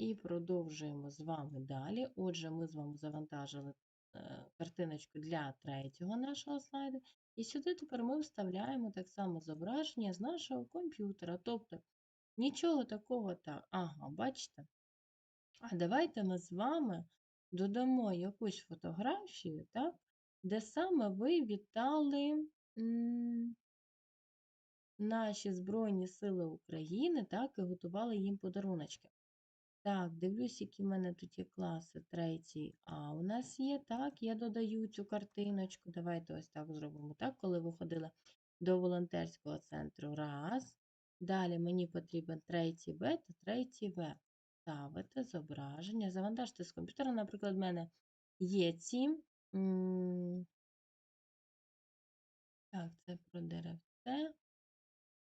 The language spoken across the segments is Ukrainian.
І продовжуємо з вами далі. Отже, ми з вами завантажили е, картиночку для третього нашого слайду. І сюди тепер ми вставляємо так само зображення з нашого комп'ютера. Тобто нічого такого так. Ага, бачите? А давайте ми з вами додамо якусь фотографію, так, де саме ви вітали наші Збройні Сили України, так, і готували їм подаруночки. Так, дивлюсь, які в мене тут є класи третій. А у нас є, так, я додаю цю картиночку. Давайте ось так зробимо. Так, коли ви ходили до волонтерського центру. Раз. Далі мені потрібен третій Б та третій В. Ставите зображення. Завантажте з комп'ютера. Наприклад, в мене є ці. Так, це про деревце.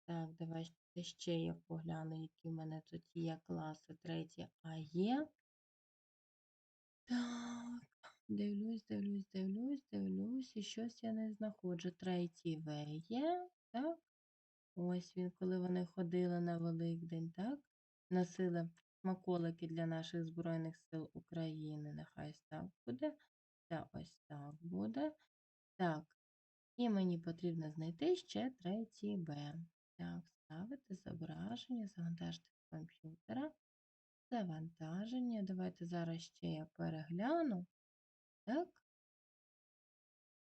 Так, давайте ще я погляну, які в мене тут є класи третє А є. Так, дивлюсь, дивлюсь, дивлюсь, дивлюсь, і щось я не знаходжу. Третій В є, так? Ось він, коли вони ходили на Великдень, так? Носили смаколики для наших Збройних сил України. Нехай так буде. Та ось так буде. Так. І мені потрібно знайти ще третій Б. Так, ставити зображення, завантажити з комп'ютера. Завантаження. Давайте зараз ще я перегляну. Так.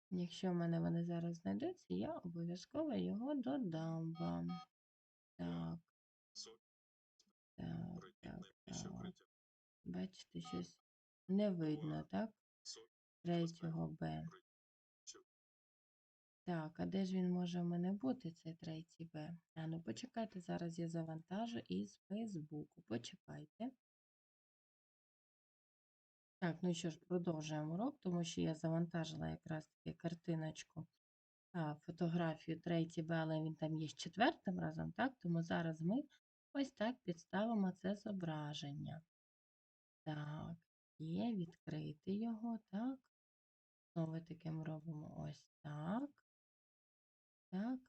Якщо в мене вони зараз знайдуться, я обов'язково його додам вам. Так. Так, так, так. Бачите, щось не видно, так? Третього Б. Так, а де ж він може в мене бути, цей третій Б? А ну почекайте, зараз я завантажу із Фейсбуку. Почекайте. Так, ну що ж, продовжуємо урок, тому що я завантажила якраз таки картиночку, а, фотографію третій Б, але він там є з четвертим разом, так? Тому зараз ми ось так підставимо це зображення. Так, є, відкрити його, так. Знову таки ми робимо ось так. Так.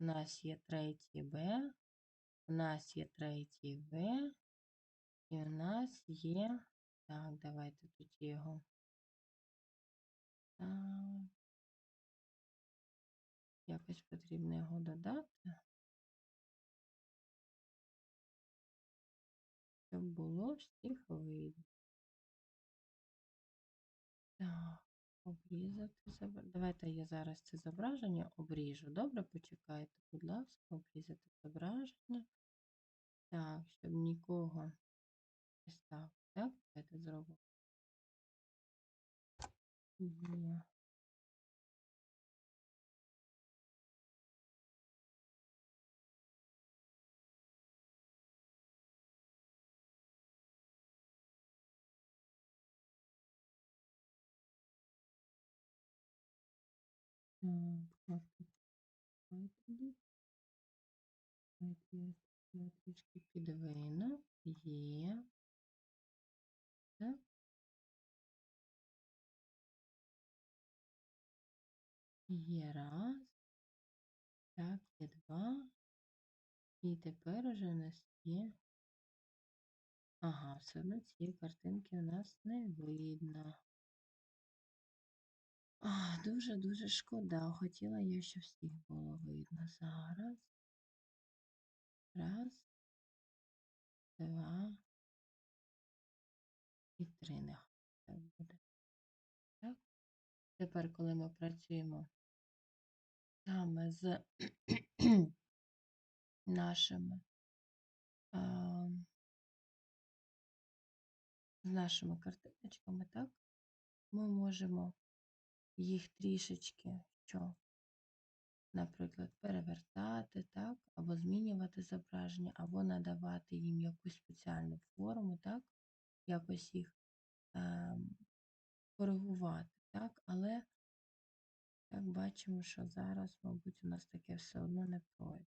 У нас є третій Б, у нас є третій В, і у нас є. Так, давайте тут його. Так. Якось потрібно його додати. Щоб було всіх видно. Обрізати. Давайте я зараз це зображення обріжу. Добре, почекайте, будь ласка, обрізати зображення. Так, щоб нікого. не став. так, давайте зробимо. Так. Тоді. Я. Є. Є раз. Так, є два. І тепер уже у нас є. Ага, все одно цієї картинки у нас не видно. Дуже-дуже шкода. Хотіла я, щоб всіх було видно. Зараз. Раз, два і три. Нехай так буде. Так. Тепер, коли ми працюємо саме з нашими а, з нашими картиночками, так, ми можемо їх трішечки, що, наприклад, перевертати, так, або змінювати зображення, або надавати їм якусь спеціальну форму, так, якось їх е, коригувати, так, але так бачимо, що зараз, мабуть, у нас таке все одно не пройде.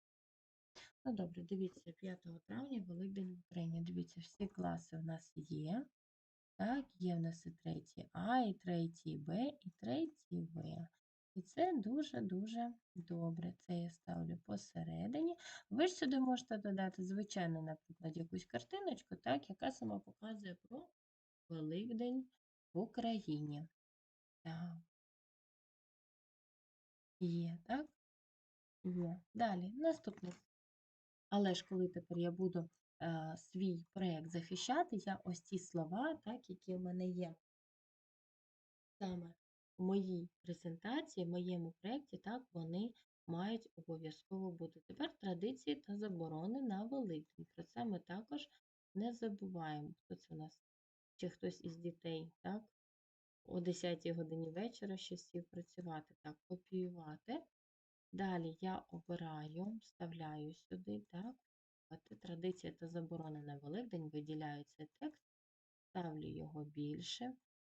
Ну, добре, дивіться, 5 травня Великдень в Україні. Дивіться, всі класи в нас є. Так, є в нас і третій А, і третій Б, і третій В. І це дуже-дуже добре. Це я ставлю посередині. Ви ж сюди можете додати, звичайно, наприклад, якусь картиночку, так, яка сама показує про Великдень в Україні. Так. Є, так? Є. Далі, наступний. Але ж коли тепер я буду свій проєкт захищати, я ось ці слова, так, які в мене є саме в моїй презентації, в моєму проєкті, так, вони мають обов'язково бути. Тепер традиції та заборони на Великдень. Про це ми також не забуваємо. Хто це у нас? Чи хтось із дітей, так? О 10 годині вечора ще сів працювати, так, копіювати. Далі я обираю, вставляю сюди, так, от традиція та заборони на Великдень, виділяю цей текст, ставлю його більше,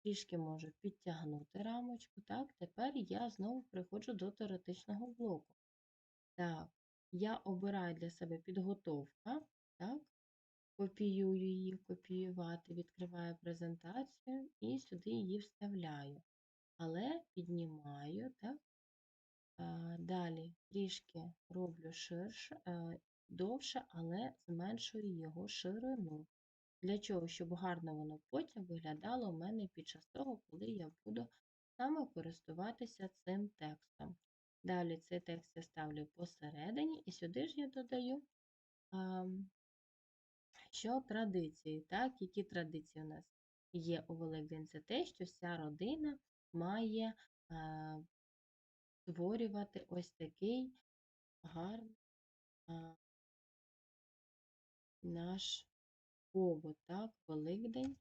трішки можу підтягнути рамочку. Так, тепер я знову приходжу до теоретичного блоку. Так, я обираю для себе підготовка, так, копіюю її, копіювати, відкриваю презентацію і сюди її вставляю. Але піднімаю, так, Далі трішки роблю ширше, е, довше, але зменшую його ширину. Для чого? Щоб гарно воно потім виглядало у мене під час того, коли я буду саме користуватися цим текстом. Далі цей текст я ставлю посередині, і сюди ж я додаю, що традиції, так, які традиції у нас є у Великдень. Це те, що вся родина має створювати ось такий гарний а, наш побут, так, Великдень.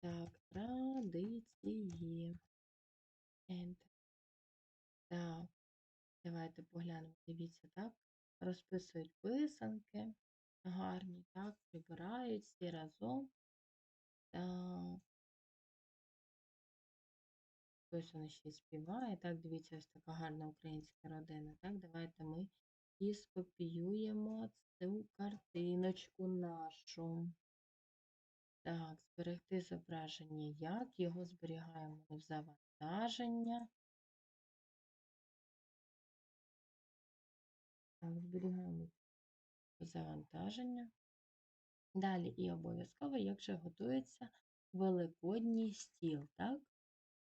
Так, традиції. Enter. Так, давайте поглянемо. Дивіться, так, розписують писанки гарні, так, прибирають всі разом. Так. Хтось воно ще співає. Так, дивіться, ось така гарна українська родина. Так, давайте ми і скопіюємо цю картиночку нашу. Так, зберегти зображення як? Його зберігаємо в завантаження. Так, зберігаємо в завантаження. Далі і обов'язково, як же готується великодній стіл, так?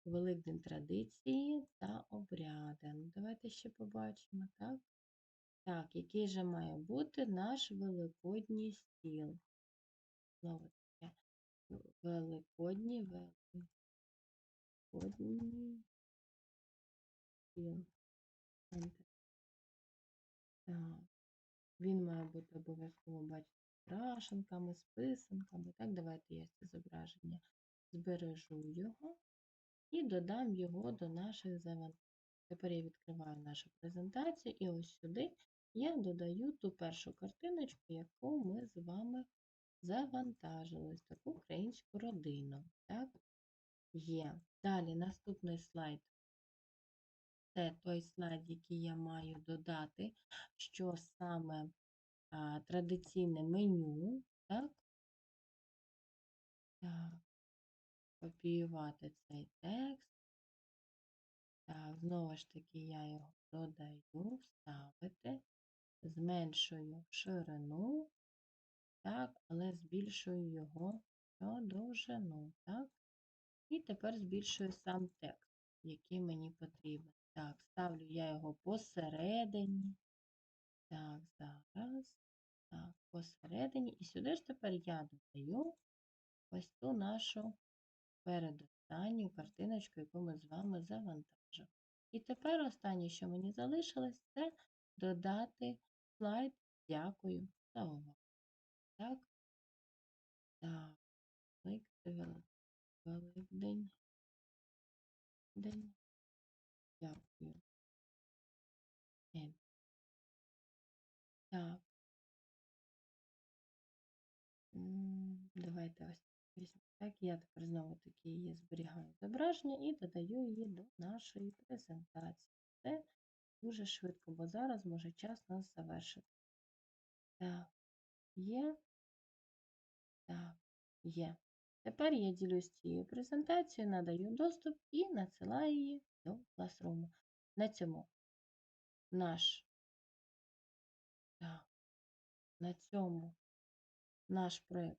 Великдень традиції та обряди. Ну, давайте ще побачимо, так? Так, який же має бути наш великодній стіл? Знову таке. Великодній, великодній стіл. Так. Він має бути обов'язково бачити з крашенками, з писанками. Так, давайте я це зображення збережу його і додам його до наших завантажень. Тепер я відкриваю нашу презентацію, і ось сюди я додаю ту першу картиночку, яку ми з вами завантажили, таку українську родину. Так, є. Далі наступний слайд. Це той слайд, який я маю додати, що саме а, традиційне меню, так? Так, копіювати цей текст. Так, знову ж таки, я його додаю, вставити, зменшую ширину, так, але збільшую його довжину, так? І тепер збільшую сам текст, який мені потрібен. Так, ставлю я його посередині. Так, зараз. Так, посередині. І сюди ж тепер я додаю ось ту нашу передостанню картиночку, яку ми з вами завантажимо. І тепер останнє, що мені залишилось, це додати слайд. Дякую за увагу. Так. Так, Великдень. День. Дякую. Так. Давайте ось візьмемо. Так, я тепер знову таки її зберігаю зображення і додаю її до нашої презентації. Це дуже швидко, бо зараз може час нас завершити. Так, є. Так, є. Тепер я ділюсь цією презентацією, надаю доступ і надсилаю її до Classroom. На цьому наш, так, на цьому наш проєкт